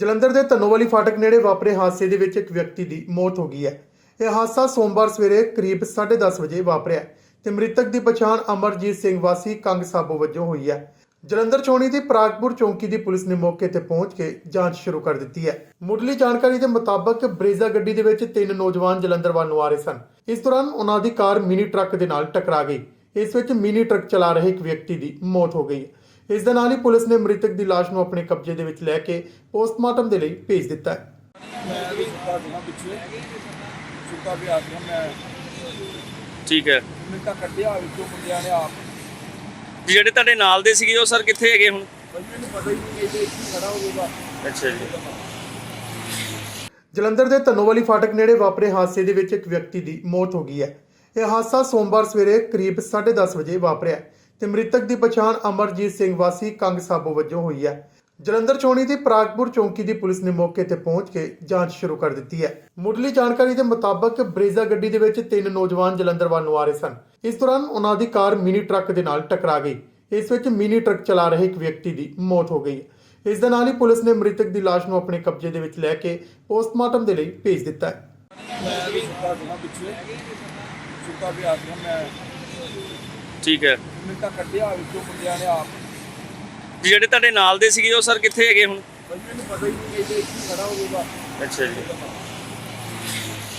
ਜਲੰਧਰ ਦੇ ਧੰਨੋਵਾਲੀ ਫਾਟਕ ਨੇੜੇ ਵਾਪਰੇ ਹਾਦਸੇ ਦੇ ਵਿੱਚ ਇੱਕ ਵਿਅਕਤੀ ਦੀ ਮੌਤ ਹੋ ਗਈ ਹੈ। ਇਹ ਹਾਦਸਾ ਸੋਮਵਾਰ ਸਵੇਰੇ ਕਰੀਬ 10:30 ਵਜੇ ਵਾਪਰਿਆ ਤੇ ਮ੍ਰਿਤਕ ਦੀ ਪਛਾਣ ਅਮਰਜੀਤ ਸਿੰਘ ਵਾਸੀ ਕੰਗ ਸਾਬੋ ਵਜੋਂ ਹੋਈ ਹੈ। ਜਲੰਧਰ ਚੌਣੀ ਦੀ ਪ੍ਰਾਗਪੁਰ ਚੌਂਕੀ ਦੀ ਪੁਲਿਸ ਨੇ ਮੌਕੇ ਤੇ ਪਹੁੰਚ ਕੇ ਜਾਂਚ ਸ਼ੁਰੂ ਕਰ ਦਿੱਤੀ ਹੈ। ਮੁੱਢਲੀ ਜਾਣਕਾਰੀ ਦੇ ਮੁਤਾਬਕ ਬਰੇਜ਼ਾ ਗੱਡੀ ਦੇ ਵਿੱਚ ਤਿੰਨ ਨੌਜਵਾਨ ਜਲੰਧਰ ਵੱਲ ਨੂੰ ਆ ਰਹੇ ਸਨ। ਇਸ ਦੌਰਾਨ ਉਹਨਾਂ ਦੀ ਕਾਰ ਮਿਨੀ ਟਰੱਕ ਦੇ ਨਾਲ ਟਕਰਾ ਗਈ। ਇਸ ਵਿੱਚ ਮਿਨੀ ਟਰੱਕ ਚਲਾ ਰਹੇ ਇੱਕ ਵਿਅਕਤੀ ਦੀ ਮੌਤ ਹੋ ਗਈ ਹੈ। ਇਸ ਦੇ ਨਾਲ ਹੀ ਪੁਲਿਸ ਨੇ ਮ੍ਰਿਤਕ ਦੀ ਲਾਸ਼ ਨੂੰ ਆਪਣੇ ਕਬਜ਼ੇ ਦੇ ਵਿੱਚ ਲੈ ਕੇ ਪੋਸਟਮਾਰਟਮ ਦੇ ਲਈ ਭੇਜ ਦਿੱਤਾ ਹੈ। ਮੈਂ ਵੀ ਸੁੱਤਾ ਸੀਗਾ ਪਿੱਛੇ ਸੁੱਤਾ ਪਿਆ ਸੀਗਾ ਮੈਂ ਠੀਕ ਹੈ। ਮੈਨੂੰ ਤਾਂ ਕੱਢਿਆ ਵਿੱਚੋਂ ਮੁੰਡਿਆਂ ਨੇ ਆਪ ਵੀ ਜਿਹੜੇ ਤੁਹਾਡੇ ਨਾਲ ਦੇ ਸੀਗੇ ਉਹ ਸਰ ਕਿੱਥੇ ਹੈਗੇ ਹੁਣ? ਬਈ ਮੈਨੂੰ ਪਤਾ ਹੀ ਨਹੀਂ ਕਿ ਇਹ ਇੱਥੇ ਖੜਾ ਹੋ ਜਾਊਗਾ ਅੱਛਾ ਜੀ। ਜਲੰਧਰ ਦੇ ਧੰਨੋਵਾਲੀ ਫਾਟਕ ਨੇੜੇ ਵਾਪਰੇ ਹਾਦਸੇ ਦੇ ਵਿੱਚ ਇੱਕ ਵਿਅਕਤੀ ਦੀ ਮੌਤ ਹੋ ਗਈ ਹੈ। ਇਹ ਹਾਦਸਾ ਸੋਮਵਾਰ ਸਵੇਰੇ ਕਰੀਬ 10:30 ਵਜੇ ਵਾਪਰਿਆ ਤੇ ਮ੍ਰਿਤਕ ਦੀ ਪਛਾਣ ਅਮਰਜੀਤ ਸਿੰਘ ਵਾਸੀ ਕੰਗ ਸਾਬੋ ਵਜੋਂ ਹੋਈ ਹੈ। ਜਲੰਧਰ ਚੌਣੀ ਦੀ ਪ੍ਰਾਗਪੁਰ ਚੌਂਕੀ ਦੀ ਪੁਲਿਸ ਨੇ ਮੌਕੇ ਤੇ ਪਹੁੰਚ ਕੇ ਜਾਂਚ ਸ਼ੁਰੂ ਕਰ ਦਿੱਤੀ ਹੈ। ਮੁੱਢਲੀ ਜਾਣਕਾਰੀ ਦੇ ਮੁਤਾਬਕ ਬਰੇਜ਼ਾ ਗੱਡੀ ਦੇ ਵਿੱਚ ਤਿੰਨ ਨੌਜਵਾਨ ਜਲੰਧਰ ਵੱਲ ਨੂੰ ਆ ਰਹੇ ਸਨ। ਇਸ ਦੌਰਾਨ ਉਹਨਾਂ ਦੀ ਕਾਰ ਮਿਨੀ ਟਰੱਕ ਦੇ ਨਾਲ ਟਕਰਾ ਗਈ। ਇਸ ਵਿੱਚ ਮਿਨੀ ਟਰੱਕ ਚਲਾ ਰਹੇ ਇੱਕ ਵਿਅਕਤੀ ਦੀ ਮੌਤ ਹੋ ਗਈ। ਇਸ ਦੇ ਨਾਲ ਹੀ ਪੁਲਿਸ ਨੇ ਮ੍ਰਿਤਕ ਦੀ ਲਾਸ਼ ਨੂੰ ਆਪਣੇ ਕਬਜ਼ੇ ਦੇ ਵਿੱਚ ਲੈ ਕੇ ਪੋਸਟਮਾਰਟਮ ਦੇ ਲਈ ਭੇਜ ਦਿੱਤਾ ਹੈ। ਮੈਂ ਵੀ ਸੁੱਤਾ ਪਿਆ ਸੀਗਾ ਮੈਂ। ਠੀਕ ਹੈ। ਤਾਂ ਕੱਢਿਆ ਵਿੱਚੋਂ ਮੁੰਡਿਆਂ ਨੇ ਆਪ। ਜਿਹੜੇ ਤੁਹਾਡੇ ਨਾਲ ਦੇ ਸੀਗੇ ਉਹ ਸਰ ਕਿੱਥੇ ਹੈਗੇ ਹੁਣ? ਮੈਨੂੰ ਪਤਾ ਹੀ ਨਹੀਂ ਕਿ ਇਹ ਇੱਥੇ ਖੜਾ ਹੋ ਜਾਊਗਾ ਅੱਛਾ ਜੀ।